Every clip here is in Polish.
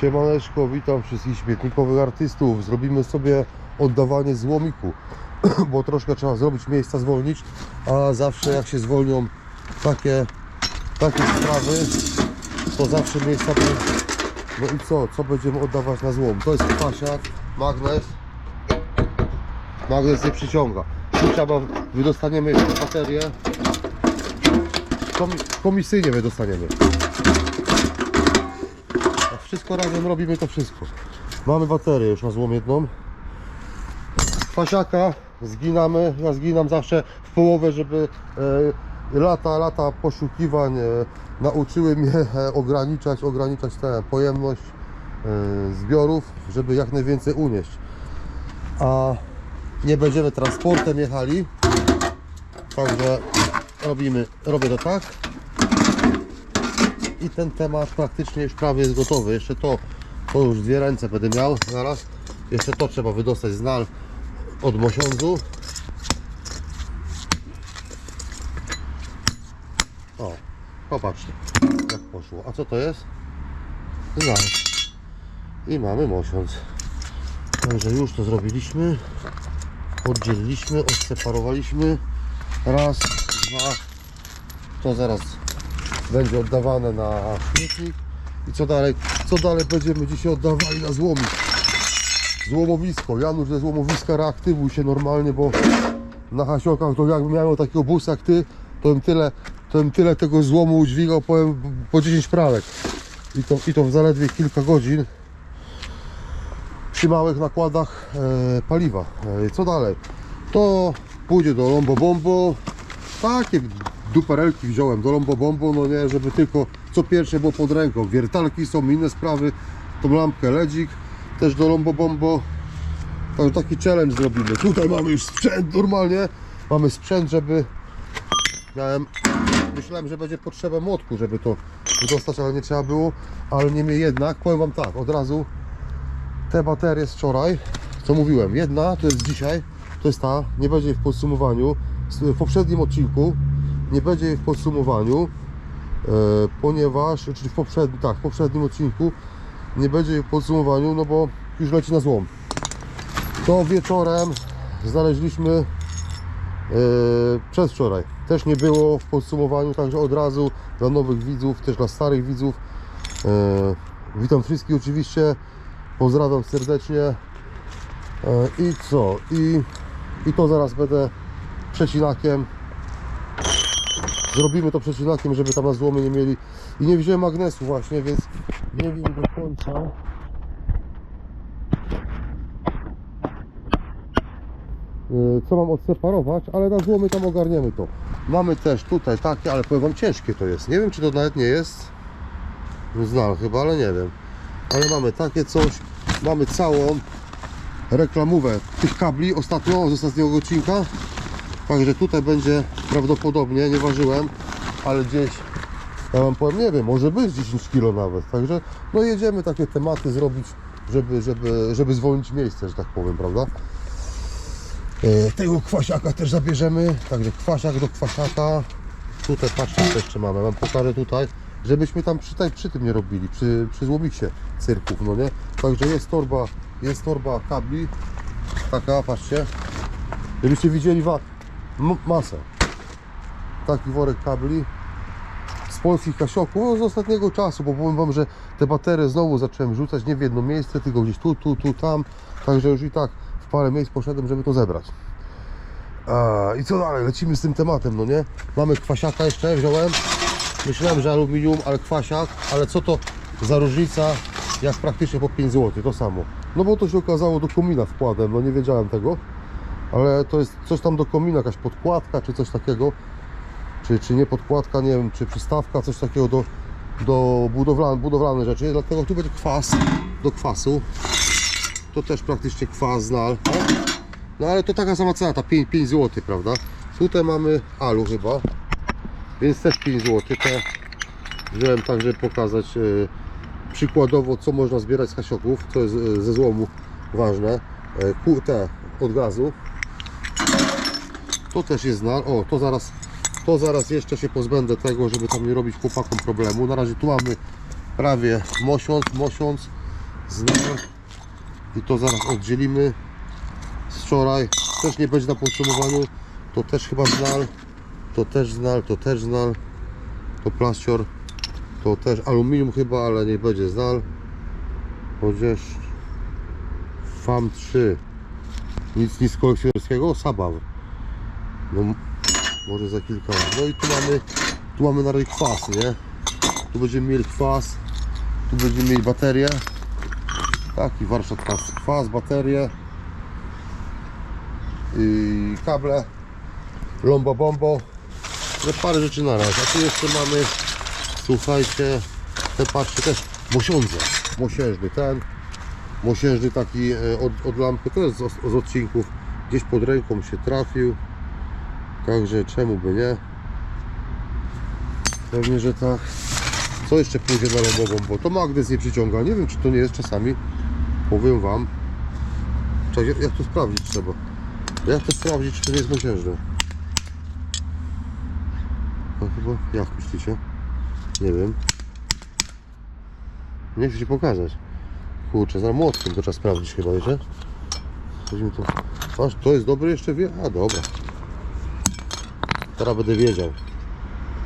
Siemaneczko, witam wszystkich śmietnikowych artystów. Zrobimy sobie oddawanie złomiku, bo troszkę trzeba zrobić miejsca, zwolnić, a zawsze jak się zwolnią takie, takie sprawy, to zawsze miejsca. No i co? Co będziemy oddawać na złom? To jest kwasiak, magnes. Magnes nie przyciąga. Trzeba, wydostaniemy jeszcze baterię. Komi- komisyjnie wydostaniemy. Wszystko razem robimy to wszystko. Mamy baterię już na złom jedną. Kwasiaka zginamy. Ja zginam zawsze w połowę, żeby e, lata, lata poszukiwań e, nauczyły mnie e, ograniczać, ograniczać tę pojemność e, zbiorów, żeby jak najwięcej unieść. A nie będziemy transportem jechali. Także robimy, robię to tak i ten temat praktycznie już prawie jest gotowy. Jeszcze to, to już dwie ręce będę miał zaraz. Jeszcze to trzeba wydostać z nal od mosiądzu. O, popatrzcie jak poszło. A co to jest? Znal. I mamy mosiądz. Także już to zrobiliśmy. Oddzieliliśmy, odseparowaliśmy. Raz, dwa. To zaraz będzie oddawane na śmietnik i co dalej, co dalej będziemy dzisiaj oddawali na złomik złomowisko, Janusz ze złomowiska reaktywuj się normalnie, bo na hasiokach to jakbym miał takiego busa jak ty, to bym tyle, to bym tyle tego złomu udźwigał powiem, po 10 pralek i to, i to w zaledwie kilka godzin przy małych nakładach e, paliwa. E, co dalej? To pójdzie do Lombo Bombo. Takie duperelki wziąłem do Lombo Bombo, no nie, żeby tylko co pierwsze było pod ręką. Wiertalki są, inne sprawy. Tą lampkę LEDzik też do Lombo Bombo. Także taki challenge zrobimy. Tutaj mamy już sprzęt normalnie. Mamy sprzęt, żeby miałem myślałem, że będzie potrzeba młotku, żeby to dostać, ale nie trzeba było. Ale niemniej jednak, powiem Wam tak, od razu te baterie z wczoraj, co mówiłem, jedna to jest dzisiaj, to jest ta, nie będzie w podsumowaniu, w poprzednim odcinku nie będzie jej w podsumowaniu, e, ponieważ, czyli w poprzednim, tak, w poprzednim odcinku nie będzie jej w podsumowaniu, no bo już leci na złom. To wieczorem znaleźliśmy e, przedwczoraj. Też nie było w podsumowaniu, także od razu dla nowych widzów, też dla starych widzów. E, witam wszystkich oczywiście. Pozdrawiam serdecznie. I co? I, I to zaraz będę przecinakiem. Zrobimy to przecinakiem, żeby tam na złomy nie mieli. I nie wziąłem magnesu właśnie, więc nie wiem do końca. E, Co mam odseparować, ale na złomy tam ogarniemy to. Mamy też tutaj takie, ale powiem Wam ciężkie to jest. Nie wiem czy to nawet nie jest znal chyba, ale nie wiem. Ale mamy takie coś, mamy całą reklamówę tych kabli ostatnio, z ostatniego odcinka. Także tutaj będzie prawdopodobnie, nie ważyłem, ale gdzieś, ja Wam powiem, nie wiem, może być 10 kg nawet. Także no jedziemy takie tematy zrobić, żeby, żeby, żeby zwolnić miejsce, że tak powiem, prawda? E, Tego kwasiaka też zabierzemy, także kwasiak do kwasiaka. Tutaj patrzcie co jeszcze mamy, mam pokażę tutaj, żebyśmy tam przy, tutaj, przy tym nie robili, przy, przy złomiksie cyrków, no nie? Także jest torba, jest torba kabli, taka, patrzcie, żebyście widzieli wa- m- masę. Taki worek kabli z polskich kasioków, no z ostatniego czasu, bo powiem Wam, że te baterie znowu zacząłem rzucać nie w jedno miejsce, tylko gdzieś tu, tu, tu, tam, także już i tak w parę miejsc poszedłem, żeby to zebrać. I co dalej? Lecimy z tym tematem, no nie? Mamy kwasiaka jeszcze, wziąłem. Myślałem, że aluminium, ale kwasiak, ale co to za różnica, jak praktycznie po 5 zł, to samo. No bo to się okazało do komina wkładem, no nie wiedziałem tego, ale to jest coś tam do komina, jakaś podkładka czy coś takiego, czy, czy nie podkładka, nie wiem, czy przystawka, coś takiego do, do budowlane, budowlane rzeczy, dlatego tu będzie kwas do kwasu, to też praktycznie kwas znal, no ale to taka sama cena, ta 5, 5 zł, prawda? Tutaj mamy alu chyba, więc też 5 zł. Te wziąłem tak, żeby pokazać e, przykładowo, co można zbierać z hasioków, co jest e, ze złomu ważne. Ku- te od gazu. To też jest znal. O, to zaraz, to zaraz jeszcze się pozbędę tego, żeby tam nie robić chłopakom problemu. Na razie tu mamy prawie mosiąc, mosiąc. Znal. I to zaraz oddzielimy. Z wczoraj też nie będzie na podsumowaniu. To też chyba znal. To też znal, to też znal. To plaścior. To też aluminium chyba, ale nie będzie znal. Chociaż FAM 3. Nic, nic kolekcjonerskiego. Sabaw. No, może za kilka lat. No i tu mamy, tu mamy na razie kwas, nie? Tu będziemy mieli kwas. Tu będziemy mieli baterię. Taki warsztat kwas, kwas baterie. I kable. Lombo bombo. No parę rzeczy na raz. A tu jeszcze mamy, słuchajcie, te patrzcie też, mosiądze. Mosiężny ten. Mosiężny taki e, od, od lampy, to jest z, z odcinków. Gdzieś pod ręką się trafił. Także czemu by nie? Pewnie, że tak. Co jeszcze pójdzie na lobową? Bo to magnes nie przyciąga. Nie wiem, czy to nie jest czasami. Powiem Wam. Czekaj, jak- to sprawdzić trzeba? Jak to sprawdzić, czy to nie jest mosiężne? No chyba, jak myślicie? Nie wiem. Nie chcę Ci pokazać. Kurczę, za młotkiem to trzeba sprawdzić chyba, wiecie? Weźmy to. Aż to jest dobry jeszcze wie? A dobra. Teraz będę wiedział.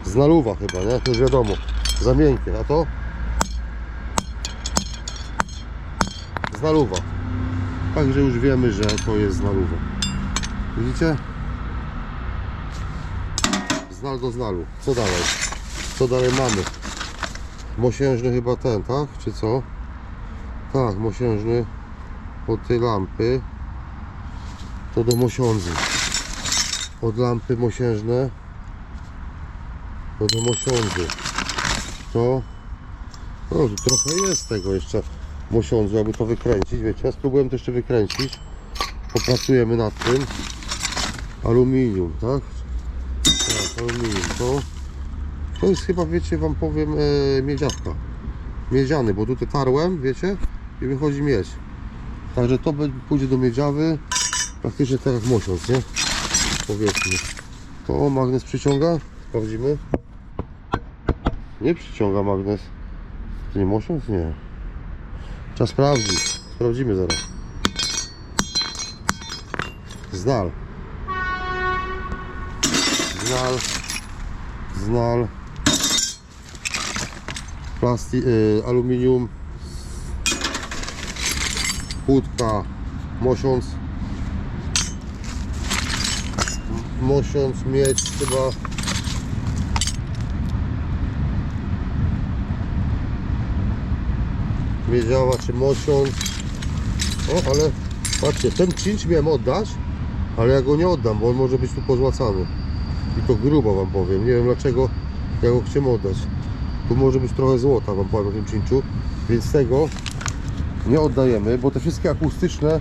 Znaluwa chyba, nie? To już wiadomo. Za miękkie, a to? Znaluwa. Także już wiemy, że to jest znaluwa. Widzicie? Znal do znalu. Co dalej? Co dalej mamy? Mosiężny chyba ten, tak? Czy co? Tak, mosiężny od tej lampy. To do mosiądzy. Od lampy mosiężne do mosiądzy. To no, trochę jest tego jeszcze mosiądzu, aby to wykręcić, wiecie. Spróbujemy to jeszcze wykręcić. Popracujemy nad tym. Aluminium, tak? Tak, aluminium. To, to jest chyba, wiecie, wam powiem, e, miedziawka. Miedziany, bo tutaj tarłem, wiecie, i wychodzi miedź. Także to pójdzie do miedziawy, praktycznie tak jak mosiądz, nie? Powiedzmy. To magnes przyciąga, sprawdzimy. Nie przyciąga magnes. To nie mosiądz? Nie. Trzeba sprawdzić. Sprawdzimy zaraz. Znal. Znal. Znal. Plastik, y, aluminium. Łódka. Mosiąc. Mosiąc, miedź chyba. Miedziała czy mosiąc. O, ale patrzcie, ten cinch miałem oddać, ale ja go nie oddam, bo on może być tu pozłacany. I to grubo wam powiem. Nie wiem dlaczego ja go chcę oddać. Tu może być trochę złota wam powiem o tym cinchu, więc tego nie oddajemy, bo te wszystkie akustyczne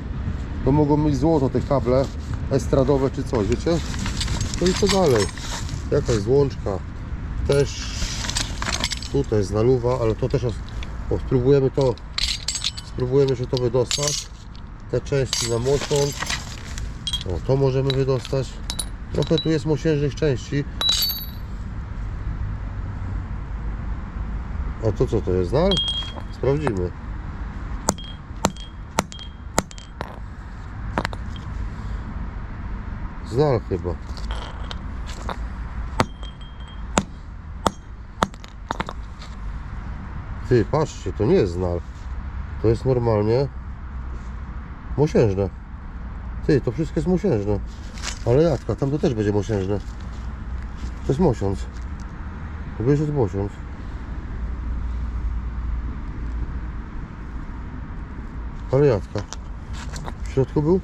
to mogą mieć złoto, te kable estradowe czy coś, wiecie? No i co dalej? Jakaś złączka. Też tutaj jest naluwa, ale to też o, spróbujemy to spróbujemy jeszcze to wydostać. Te części na mosiąc o, to możemy wydostać. Trochę tu jest mosiężnych części. A to co to jest? Znal? sprawdzimy. Znal chyba Ty, patrzcie, to nie jest znal. To jest normalnie mosiężne. Ty, to wszystko jest mosiężne. Ale jadka, tam to też będzie mosiężne. To jest mosiąc. To to mosiąc. Ale jadka. W środku był?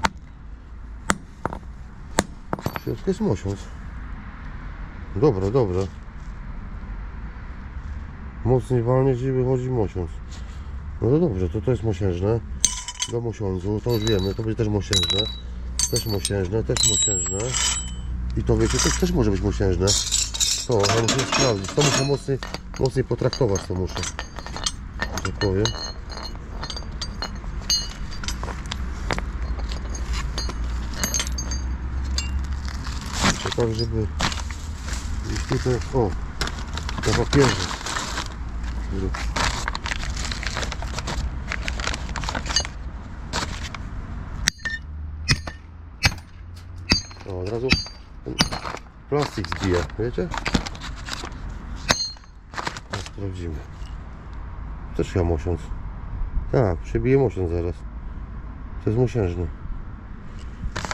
W środku jest mosiąc. Dobra, dobra. Mocniej walnie, gdzie wychodzi mosiądz. No to dobrze, to to jest mosiężne. Do mosiądzu, to już wiemy, to będzie też mosiężne. Też mosiężne, też mosiężne. I to wiecie, to też może być mosiężne. To, ale muszę sprawdzić. To muszę mocniej, mocniej potraktować, to muszę. Tak powiem. Tak, żeby gdzieś tutaj, o, na papierze. O, od razu plastik zbija, wiecie? Sprawdzimy. Też ja mosiąc. Tak, przebije mosiąc zaraz. To jest mosiężny.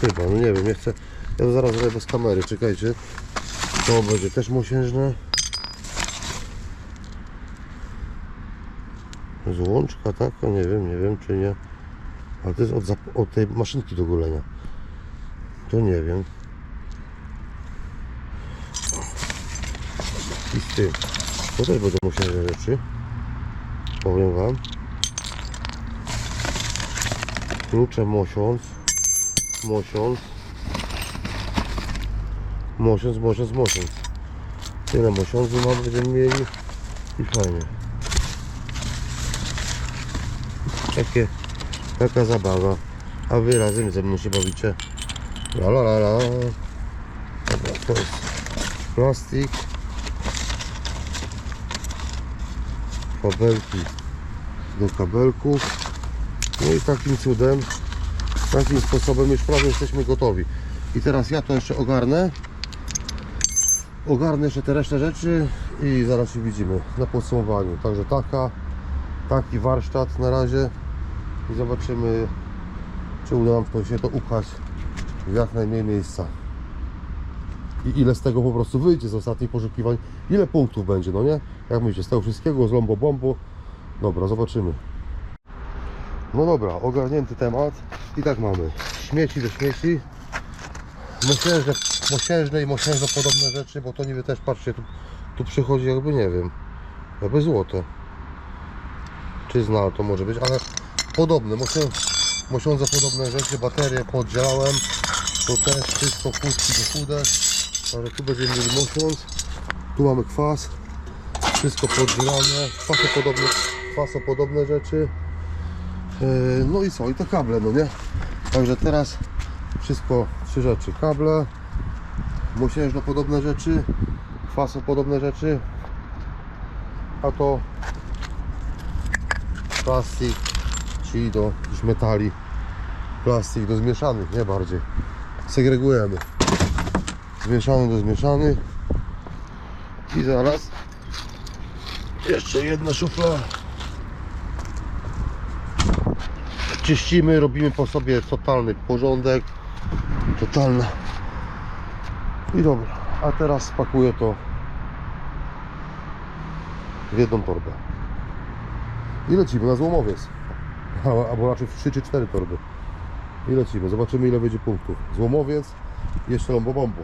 Chyba, no nie wiem, ja chcę... Ja zaraz zrobię bez kamery, czekajcie. To będzie też mosiężne. Złączka taka, nie wiem, nie wiem czy nie. Ale to jest od, od tej maszynki do golenia. To nie wiem. I z tym. To też będą mosiężne rzeczy. Powiem wam. Klucze mosiąc. Mosiąc. Mosiąc, mosiąc, mosiąc. Tyle mosiądzu mamy, będziemy mieli. I fajnie. Takie, taka zabawa. A wy razem ze mną się bawicie. La la la la. Dobra, to jest plastik. Kabelki do kabelków. No i takim cudem, takim sposobem już prawie jesteśmy gotowi. I teraz ja to jeszcze ogarnę. Ogarnę jeszcze te resztę rzeczy i zaraz się widzimy na podsumowaniu. Także taka, taki warsztat na razie i zobaczymy czy uda nam to się to upchać w jak najmniej miejsca. I ile z tego po prostu wyjdzie z ostatnich poszukiwań, ile punktów będzie, no nie? Jak myślicie, z tego wszystkiego, z lombo bombo. Dobra, zobaczymy. No dobra, ogarnięty temat. I tak mamy. Śmieci do śmieci. Mosiężne, mosiężne i mosiężno podobne rzeczy, bo to niby też, patrzcie, tu, tu przychodzi jakby, nie wiem, jakby złote. Czy zna to może być, ale podobne, mosię, mosiądze podobne rzeczy, baterie poddzielałem. To też wszystko chustki do chudek. Ale tu będziemy mieli mosiąc. Tu mamy kwas. Wszystko poddzielane. Kwasopodobne, kwasopodobne rzeczy. Yy, No i co? I te kable, no nie? Także teraz wszystko, trzy rzeczy. Kable, mosiężno podobne rzeczy, kwasopodobne rzeczy, a to plastik, czyli do metali, plastik do zmieszanych, nie bardziej. Segregujemy. Zmieszany do zmieszanych. I zaraz jeszcze jedna szufla. Czyścimy, robimy po sobie totalny porządek. Totalna. I dobra. A teraz spakuję to w jedną torbę. I lecimy na złomowiec. Albo raczej w 3 czy 4 torby. I lecimy. Zobaczymy ile będzie punktów. Złomowiec jeszcze lombo bombo.